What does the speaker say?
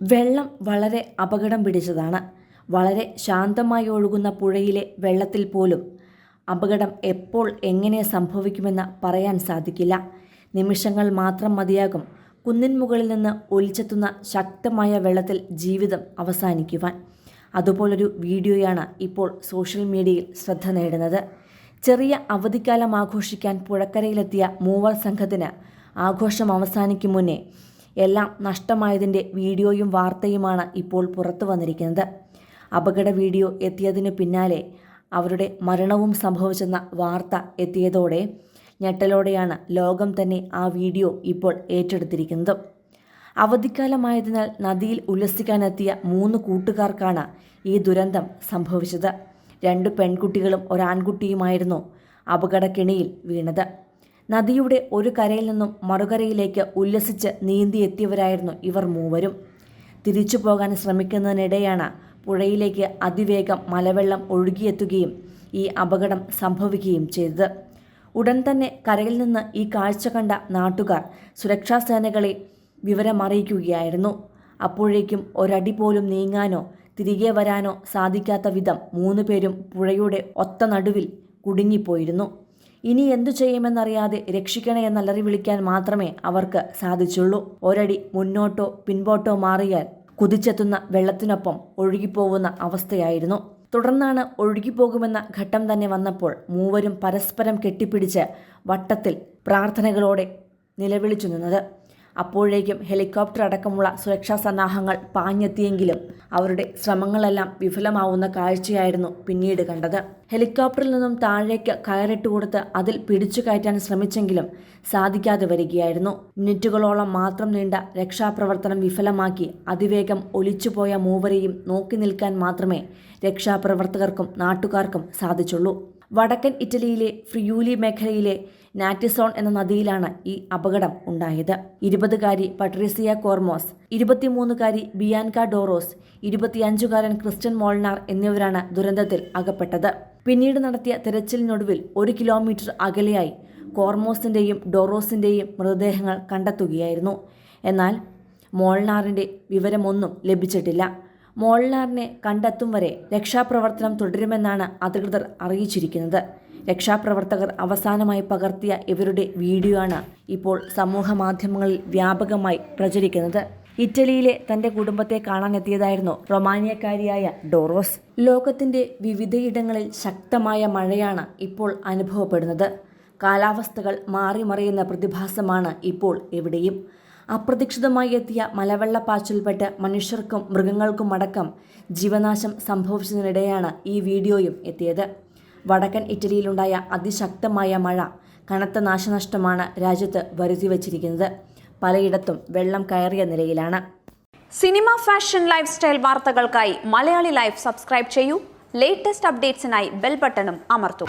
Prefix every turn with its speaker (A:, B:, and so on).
A: വെള്ളം വളരെ അപകടം പിടിച്ചതാണ്. വളരെ ശാന്തമായി ഒഴുകുന്ന പുഴയിലെ വെള്ളത്തിൽ പോലും അപകടം എപ്പോൾ എങ്ങനെ സംഭവിക്കുമെന്ന് പറയാൻ സാധിക്കില്ല. നിമിഷങ്ങൾ മാത്രം മതിയാകും കുന്നിൻ മുകളിൽ നിന്ന് ഒലിച്ചെത്തുന്ന ശക്തമായ വെള്ളത്തിൽ ജീവിതം അവസാനിക്കുവാൻ. അതുപോലൊരു വീഡിയോയാണ് ഇപ്പോൾ സോഷ്യൽ മീഡിയയിൽ ശ്രദ്ധ നേടുന്നത്. ചെറിയ അവധിക്കാലം ആഘോഷിക്കാൻ പുഴക്കരയിലെത്തിയ മൂവർ സംഘത്തിന് ആഘോഷം അവസാനിക്കും മുന്നേ എല്ലാം നഷ്ടമായതിന്റെ വീഡിയോയും വാർത്തയുമാണ് ഇപ്പോൾ പുറത്തു വന്നിരിക്കുന്നത്. അപകട വീഡിയോ എത്തിയതിനു പിന്നാലെ അവരുടെ മരണവും സംഭവിച്ചെന്ന വാർത്ത എത്തിയതോടെ ഞെട്ടലോടെയാണ് ലോകം തന്നെ ആ വീഡിയോ ഇപ്പോൾ ഏറ്റെടുത്തിരിക്കുന്നത്. അവധിക്കാലമായതിനാൽ നദിയിൽ ഉല്ലസിക്കാനെത്തിയ മൂന്ന് കൂട്ടുകാർക്കാണ് ഈ ദുരന്തം സംഭവിച്ചത്. രണ്ട് പെൺകുട്ടികളും ഒരാൺകുട്ടിയുമായിരുന്നു അപകടക്കിണിയിൽ വീണത്. നദിയുടെ ഒരു കരയിൽ നിന്നും മറുകരയിലേക്ക് ഉല്ലസിച്ച് നീന്തിയെത്തിയവരായിരുന്നു ഇവർ മൂവരും. തിരിച്ചു പോകാൻ ശ്രമിക്കുന്നതിനിടെയാണ് പുഴയിലേക്ക് അതിവേഗം മലവെള്ളം ഒഴുകിയെത്തുകയും ഈ അപകടം സംഭവിക്കുകയും ചെയ്തത്. ഉടൻ തന്നെ കരയിൽ നിന്ന് ഈ കാഴ്ച കണ്ട നാട്ടുകാർ സുരക്ഷാ സേനകളെ വിവരമറിയിക്കുകയായിരുന്നു. അപ്പോഴേക്കും ഒരടി പോലും നീങ്ങാനോ തിരികെ വരാനോ സാധിക്കാത്ത വിധം മൂന്നുപേരും പുഴയുടെ ഒത്ത നടുവിൽ കുടുങ്ങിപ്പോയിരുന്നു. ഇനി എന്തു ചെയ്യുമെന്നറിയാതെ രക്ഷിക്കണേ എന്നലറി വിളിക്കാൻ മാത്രമേ അവർക്ക് സാധിച്ചുള്ളൂ. ഒരടി മുന്നോട്ടോ പിൻപോട്ടോ മാറിയാൽ കുതിച്ചെത്തുന്ന വെള്ളത്തിനൊപ്പം ഒഴുകിപ്പോകുന്ന അവസ്ഥയായിരുന്നു. തുടർന്നാണ് ഒഴുകിപ്പോകുമെന്ന ഘട്ടം തന്നെ വന്നപ്പോൾ മൂവരും പരസ്പരം കെട്ടിപ്പിടിച്ച് വട്ടത്തിൽ പ്രാർത്ഥനകളോടെ നിലവിളിച്ചു നിന്നത്. അപ്പോഴേക്കും ഹെലികോപ്റ്റർ അടക്കമുള്ള സുരക്ഷാ സന്നാഹങ്ങൾ പാഞ്ഞെത്തിയെങ്കിലും അവരുടെ ശ്രമങ്ങളെല്ലാം വിഫലമാവുന്ന കാഴ്ചയായിരുന്നു പിന്നീട് കണ്ടത്. ഹെലികോപ്റ്ററിൽ നിന്നും താഴേക്ക് കയറിട്ട് കൊടുത്ത് അതിൽ പിടിച്ചു കയറ്റാൻ ശ്രമിച്ചെങ്കിലും സാധിക്കാതെ വരികയായിരുന്നു. മിനിറ്റുകളോളം മാത്രം നീണ്ട രക്ഷാപ്രവർത്തനം വിഫലമാക്കി അതിവേഗം ഒലിച്ചുപോയ മൂവരെയും നോക്കി നിൽക്കാൻ മാത്രമേ രക്ഷാപ്രവർത്തകർക്കും നാട്ടുകാർക്കും സാധിച്ചുള്ളൂ. വടക്കൻ ഇറ്റലിയിലെ ഫ്രിയൂലി മേഖലയിലെ നാറ്റിസോൺ എന്ന നദിയിലാണ് ഈ അപകടം ഉണ്ടായത്. ഇരുപതുകാരി പട്രീസിയ കോർമോസ് ഇരുപത്തിമൂന്നുകാരി ബിയാൻക ഡോറോസ് ഇരുപത്തിയഞ്ചുകാരൻ ക്രിസ്റ്റ്യൻ മോൾനാർ എന്നിവരാണ് ദുരന്തത്തിൽ അകപ്പെട്ടത്. പിന്നീട് നടത്തിയ തെരച്ചിലിനൊടുവിൽ ഒരു കിലോമീറ്റർ അകലെയായി കോർമോസിന്റെയും ഡോറോസിന്റെയും മൃതദേഹങ്ങൾ കണ്ടെത്തുകയായിരുന്നു. എന്നാൽ മോൾനാറിന്റെ വിവരമൊന്നും ലഭിച്ചിട്ടില്ല. മോൾനാറിനെ കണ്ടെത്തും വരെ രക്ഷാപ്രവർത്തനം തുടരുമെന്നാണ് അധികൃതർ അറിയിച്ചിരിക്കുന്നത്. രക്ഷാപ്രവർത്തകർ അവസാനമായി പകർത്തിയ ഇവരുടെ വീഡിയോ ആണ് ഇപ്പോൾ സമൂഹ മാധ്യമങ്ങളിൽ വ്യാപകമായി പ്രചരിക്കുന്നത്. ഇറ്റലിയിലെ തന്റെ കുടുംബത്തെ കാണാനെത്തിയതായിരുന്നു റൊമാനിയക്കാരിയായ ഡോറോസ് ലോകത്തിന്റെ വിവിധയിടങ്ങളിൽ ശക്തമായ മഴയാണ് ഇപ്പോൾ അനുഭവപ്പെടുന്നത്. കാലാവസ്ഥകൾ മാറി മറിയുന്ന പ്രതിഭാസമാണ് ഇപ്പോൾ എവിടെയും. അപ്രതീക്ഷിതമായി എത്തിയ മലവെള്ളപ്പാച്ചിൽപ്പെട്ട് മനുഷ്യർക്കും മൃഗങ്ങൾക്കും അടക്കം ജീവനാശം സംഭവിച്ചതിനിടെയാണ് ഈ വീഡിയോയും എത്തിയത്. വടക്കൻ ഇറ്റലിയിലുണ്ടായ അതിശക്തമായ മഴ കനത്ത നാശനഷ്ടമാണ് രാജ്യത്ത് വരുതി വച്ചിരിക്കുന്നത് പലയിടത്തും വെള്ളം കയറിയ നിലയിലാണ്.
B: സിനിമ ഫാഷൻ ലൈഫ് സ്റ്റൈൽ വാർത്തകൾക്കായി മലയാളി ലൈഫ് സബ്സ്ക്രൈബ് ചെയ്യൂ. ലേറ്റസ്റ്റ് അപ്ഡേറ്റ്സിനായി ബെൽ ബട്ടണും അമർത്തൂ.